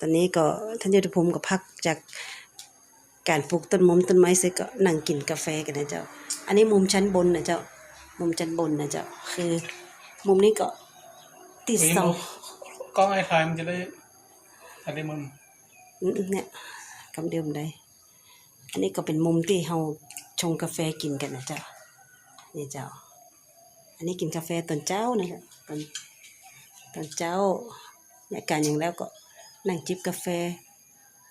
ตอนนี้ก็ท่านยุทธภูมิก็พักจากการปลูกต้นมมต้นไม้เสร็จก็นั่งกินกาแฟกันนะเจ้า อันนี้มุมชั้นบนนะเจ้า มุมชั้นบนนะเจ้า คือ มุมนี้ก็ติดนี่เสากล้องไอ้คลายมันจะได้อันนี้มันอืมเนี่ยกำเดิมได้ อันนี้ก็เป็นมุมที่เราชงกาแฟกินกันนะเจ้า นี่เจ้า อันนี้กินกาแฟตอนเจ้านะครับตอนตอนเจ้าเนี่ยการอย่างแล้วก็ นั่งจิบกาแฟ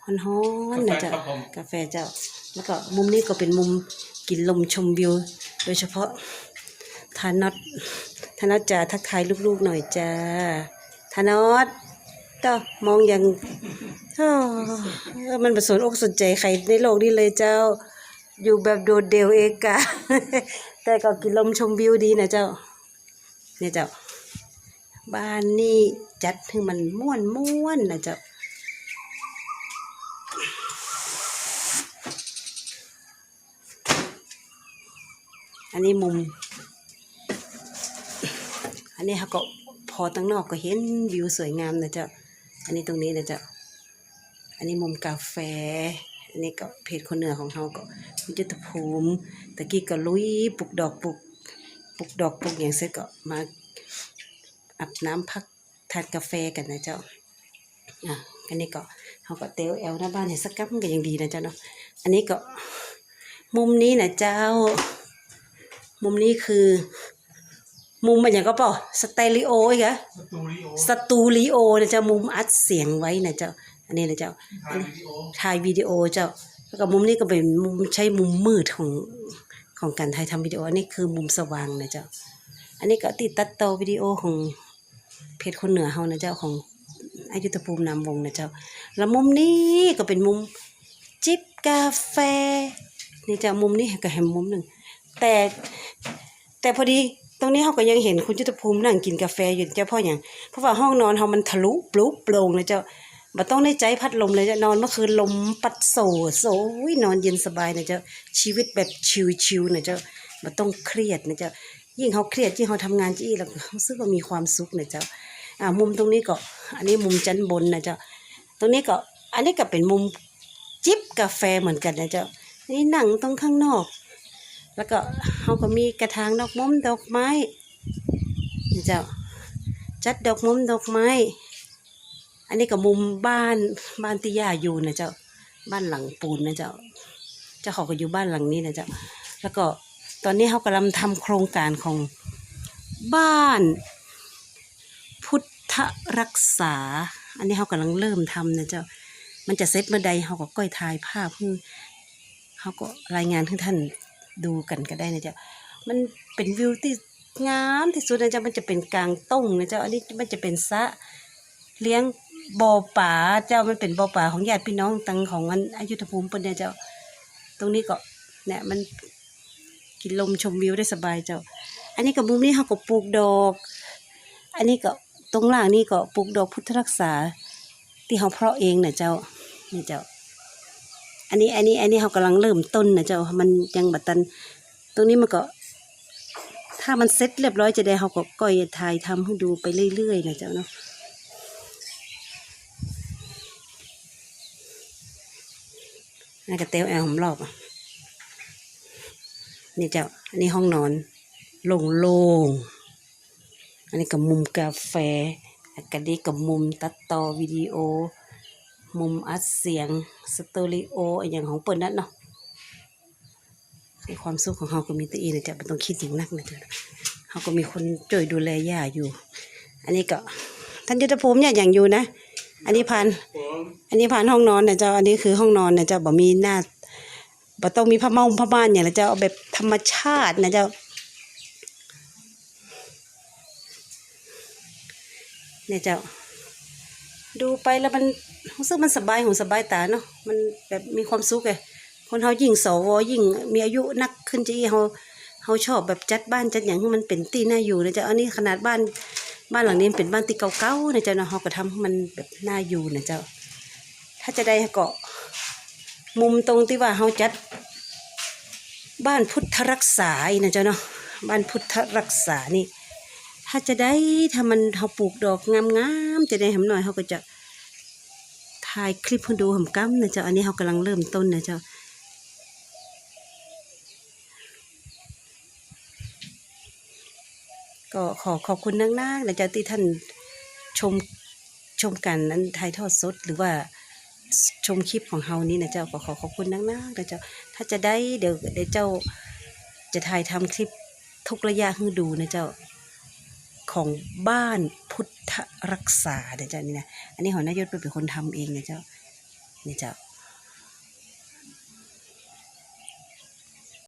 ฮ้อนๆนะเจ้าครับผมกาแฟเจ้า แล้วก็มุมนี้ก็เป็นมุมกินลมชมวิว โดยเฉพาะทานอตทานอตจะทักทายลูกๆหน่อยจ้าทานอตก็มองอย่างอ้อเออมันประสนอกสนใจใครในโลกนี้เลยเจ้า อยู่แบบโดดเดี่ยวเองกะแต่ก็กินลมชมวิวดีนะเจ้าเนี่ยเจ้า บ้านนี่จัดให้มันม่วนม่วนๆนะเจ้า อันนี้มุม อันนี้เขาก็พอตั้งนอกก็เห็นวิวสวยงามนะเจ้าอันนี้ตรงนี้นะเจ้าอันนี้มุมกาแฟ อันนี้ก็เพจคนเหนือของเขาก็วิจิตรภูมิตะกี้ก็ลุยปลูกดอกปลูกปลูกดอกปลูกอย่างเสร็จก็มาอาบน้ำพักทานกาแฟกันนะเจ้าอะอันนี้ก็เขาก็เตียวแอลหน้าบ้านเห็นสักกั๊บมันก็ยังดีนะเจ้าเนาะ อันนี้ก็มุมนี้นะเจ้า มุมนี้คือ มุมมันอย่างก็เปล่าสเตอริโออีกอะสตูดิโอสตูดิโอนะเจ้ามุมอัดเสียงไว้นะเจ้าอันนี้นะเจ้าถ่ายวิดีโอถ่ายวิดีโอเจ้าแล้วก็มุมนี้ก็เป็นมุมใช้มุมมืดของของการถ่ายทำวิดีโออันนี้คือมุมสว่างนะเจ้าอันนี้ก็ติดตัดต่อวิดีโอของเพจคนเหนือเฮานะเจ้าของอายุทธภูมินามวงศ์นะเจ้า แล้วมุมนี้ก็เป็นมุมจิบกาแฟ นี่เจ้ามุมนี้ก็แหมมุมหนึ่งแต่แต่พอดีตรงนี้เขาก็ยังเห็นคุณยุทธภูมินั่งกินกาแฟอยู่เจ้าพราะอย่างเพราะว่าห้องนอนเขามันทะลุปลุกโปร่งเลยเจ้าบ่ต้องได้ใจพัดลมเลยเจ้านอนเมื่อคืนลมปัดโซโซยนอนเย็นสบายนะเจ้าชีวิตแบบชิวๆนะเจ้าบ่ต้องเครียดนะเจ้ายิ่งเขาเครียดยิ่งเขาทำงานจี้แล้วรู้สึกว่ามีความสุขนะเจ้าอ่ามุมตรงนี้ก็ อันนี้มุมชั้นบนนะเจ้าตรงนี้ก็ อันนี้ก็เป็นมุมจิบกาแฟเหมือนกันนะเจ้า นี่หนังตรงข้างนอก แล้วก็เขาก็มีกระถางดอกมุมดอกไม้นี่เจ้าจัดดอกมุมดอกไม้ อันนี้ก็มุมบ้านบ้านติยาอยู่นะเจ้าบ้านหลังปูนนะเจ้าเจ้าเขาก็อยู่บ้านหลังนี้นะเจ้าแล้วก็ตอนนี้เขากำลังทำโครงการของบ้าน พุทธรักษา อันนี้เขากำลังเริ่มทำนะเจ้ามันจะเสร็จเมื่อใดเขาก็ก้อยถ่ายภาพเพื่อ เขาก็รายงานให้ท่านดูกันก็ได้นะเจ้ามันเป็นวิวที่งามที่สุดนะเจ้ามันจะเป็นกลางต้งนะเจ้าอันนี้มันจะเป็นสะเลี้ยงบ่อป่าเจ้ามันเป็นบ่อป่าของญาติพี่น้องตังของอันอยุธภูมิปนเนี่ยเจ้า ตรงนี้ก็เนี่ยมันกินลมชมวิวได้สบายเจ้า อันนี้กับมุมนี้เขาก็ปลูกดอก อันนี้ก็ตรงล่างนี่ก็ปลูกดอกพุทธรักษา ที่เขาเพาะเองนะเจ้านี่เจ้า อันนี้อันนี้อันนี้เขากำลังเริ่มต้นนะเจ้ามันยังบัตัน ตรงนี้มันก็ ถ้ามันเซ็ตเรียบร้อยจะได้เขาก็ก้อยถ่ายทำให้ดูไปเรื่อยๆนะเจ้าเนาะน่ากระเตวแอลหอมรอบอะนี่เจ้าอันนี้ห้องนอนโล่งๆอันนี้กับมุมกาแฟอันนี้กับมุมตัดต่อวิดีโอ มุมอัดเสียงสตูดิโออย่างของเปิดนั่นเนาะคือความสุขของเขาก็มีตัวเองนะจ๊ะไม่ต้องคิดอย่างนักนะจ๊ะเขาก็มีคนช่วยดูแลย่าอยู่ อันนี้ก็ท่านยุทธภูมิเนี่ยอย่างอยู่นะ อันนี้พันอันนี้ผ่านห้องนอนนะเจ้าอันนี้คือห้องนอนนะเจ้าบ่มีหน้าบ่ต้องมีผ้าเมาผ้าม่านอย่างนะเจ้าเอาแบบธรรมชาตินะเจ้าเนี่ยเจ้า ดูไปแล้วมันรู้สึกมันสบายหูสบายตาเนาะมันแบบมีความสุขเลยคนเขายิ่งสวยิ่ง มีอายุนักขึ้นจะอีเขาเขาชอบแบบจัดบ้านจัดอย่างที่มันเป็นตีน่าอยู่นะจ้าอันนี้ขนาดบ้านบ้านหลังนี้เป็นบ้านที่เก่าๆนะจ้าเนาะเขาก็ทำให้มันแบบน่าอยู่นะเจ้าถ้าจะได้เก็มุมตรงที่ว่าเขาจัด บ้านพุทธรักษาอีนะเจ้าเนาะบ้านพุทธรักษานี่ ถ้าจะได้ถ้ามันเขาปลูกดอกงามๆ จะได้ทำหน่อยเขาก็จะถ่ายคลิปให้ดูหำกัมนะเจ้าอันนี้เรากำลังเริ่มต้นนะเจ้าก็ขอขอบคุณนักๆนะเจ้าที่ท่านชมชมกันนั้นถ่ายทอดสดหรือว่าชมคลิปของเฮานี้นะเจ้าก็ขอขอบคุณนักๆนะเจ้าถ้าจะได้เดี๋ยวเดี๋ยวเจ้าจะถ่ายทำคลิปทุกระยะให้ดูนะเจ้าของบ้าน พุทธรักษานะเจ้านี่นะ อันนี้หอนายศเป็นคนทำเองนะเจ้า นี่เจ้า